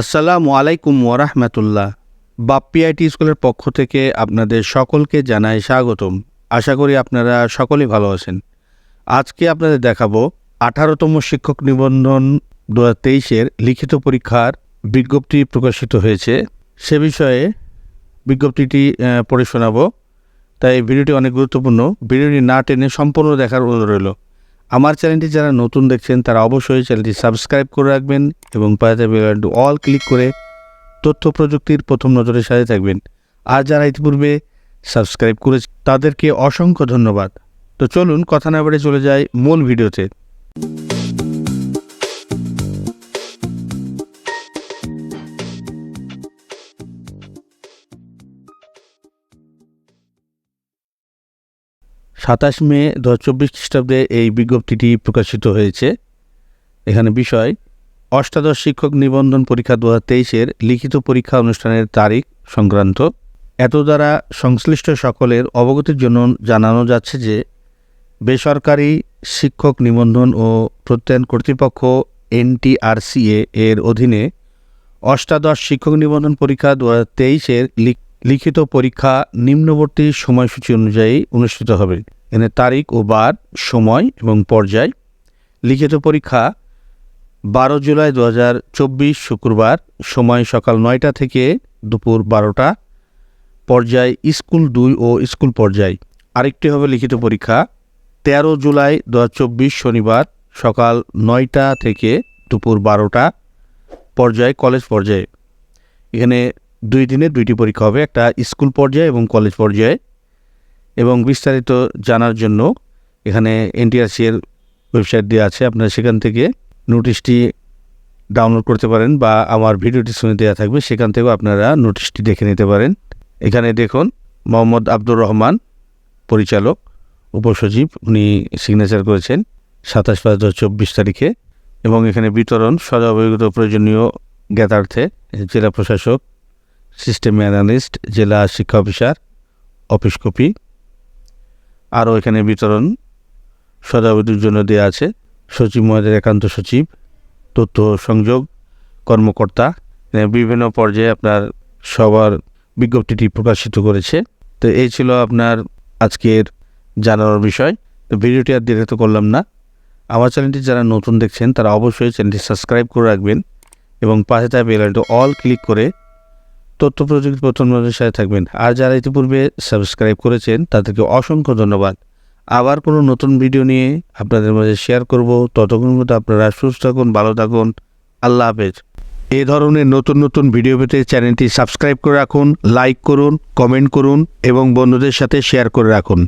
আসসালামু আলাইকুম ওরহমতুল্লাহ বাপ্পি আইটি স্কুলের পক্ষ থেকে আপনাদের সকলকে জানাই স্বাগতম। আশা করি আপনারা সকলেই ভালো আছেন। আজকে আপনাদের দেখাবো আঠারোতম শিক্ষক নিবন্ধন দু হাজার লিখিত পরীক্ষার বিজ্ঞপ্তি প্রকাশিত হয়েছে। সে বিষয়ে বিজ্ঞপ্তিটি পড়ে শোনাবো। তাই ভিডিওটি অনেক গুরুত্বপূর্ণ। ভিডিওটি না টেনে সম্পূর্ণ দেখার অনুরোধ রইল। আমার চ্যানেলটি যারা নতুন দেখছেন, তারা অবশ্যই চ্যানেলটি সাবস্ক্রাইব করে রাখবেন এবং পাশে অল ক্লিক করে তথ্য প্রযুক্তির প্রথম নজরের সাথে থাকবেন। আর যারা ইতিপূর্বে সাবস্ক্রাইব করেছে, তাদেরকে অসংখ্য ধন্যবাদ। তো চলুন, কথা না বেড়ে চলে যায় মূল ভিডিওতে। সাতাশ মে দু হাজার চব্বিশ খ্রিস্টাব্দে এই বিজ্ঞপ্তিটি প্রকাশিত হয়েছে। এখানে বিষয়, অষ্টাদশ শিক্ষক নিবন্ধন পরীক্ষা দু হাজার তেইশের লিখিত পরীক্ষা অনুষ্ঠানের তারিখ সংক্রান্ত। এত দ্বারা সংশ্লিষ্ট সকলের অবগতির জন্য জানানো যাচ্ছে যে, বেসরকারি শিক্ষক নিবন্ধন ও প্রত্যয়ন কর্তৃপক্ষ এনটিআরসিএ এর অধীনে অষ্টাদশ শিক্ষক নিবন্ধন পরীক্ষা দু হাজার তেইশের লিখিত পরীক্ষা নিম্নবর্তী সময়সূচি অনুযায়ী অনুষ্ঠিত হবে। এখানে তারিখ ও বার, সময় এবং পর্যায়। লিখিত পরীক্ষা বারো জুলাই দু হাজার চব্বিশ শুক্রবার, সময় সকাল নয়টা থেকে দুপুর বারোটা। পর্যায় স্কুল দুই ও স্কুল পর্যায়। আরেকটি হবে লিখিত পরীক্ষা তেরো জুলাই দু হাজার চব্বিশ শনিবার, সকাল নয়টা থেকে দুপুর বারোটা। পর্যায় কলেজ পর্যায়ে। এখানে দুই দিনে দুইটি পরীক্ষা হবে, একটা স্কুল পর্যায়ে এবং কলেজ পর্যায়ে। এবং বিস্তারিত জানার জন্য এখানে এনটিআরসি এর ওয়েবসাইট দেওয়া আছে। আপনারা সেখান থেকে নোটিশটি ডাউনলোড করতে পারেন বা আমার ভিডিওটি শুনে দেওয়া থাকবে, সেখান থেকেও আপনারা নোটিশটি দেখে নিতে পারেন। এখানে দেখুন, মোহাম্মদ আব্দুর রহমান, পরিচালক, উপসচিব, উনি সিগনেচার করেছেন সাতাশ পাঁচ দু হাজার চব্বিশ তারিখে। এবং এখানে বিতরণ সদা অবগত প্রয়োজনীয় জ্ঞাতার্থে জেলা প্রশাসক সিস্টেম অ্যানালিস্ট জেলা শিক্ষা অফিসার অফিস কপি আরও এখানে বিতরণ সদাবধির জন্য দেওয়া আছে। সচিব মহোদয়ের একান্ত সচিব, তথ্য সংযোগ কর্মকর্তা বিভিন্ন পর্যায়ে আপনার সবার বিজ্ঞপ্তিটি প্রকাশিত করেছে। তো এই ছিল আপনার আজকের জানানোর বিষয়। তো ভিডিওটি আর ডিরেক্ট করলাম না। আমার চ্যানেলটি যারা নতুন দেখছেন, তারা অবশ্যই চ্যানেলটি সাবস্ক্রাইব করে রাখবেন এবং পাশে থাকা বেলাইনটি অল ক্লিক করে তথ্য প্রযুক্তি প্রথম নজরের সাথে থাকবেন। আর যারা ইতিপূর্বে সাবস্ক্রাইব করেছেন, তাদেরকে অসংখ্য ধন্যবাদ। আবার কোনো নতুন ভিডিও নিয়ে আপনাদের মাঝে শেয়ার করব। ততক্ষণ মতো আপনারা সুস্থ থাকুন, ভালো থাকুন। আল্লাহ হাফেজ। এ ধরনের নতুন নতুন ভিডিও পেতে চ্যানেলটি সাবস্ক্রাইব করে রাখুন, লাইক করুন, কমেন্ট করুন এবং বন্ধুদের সাথে শেয়ার করে রাখুন।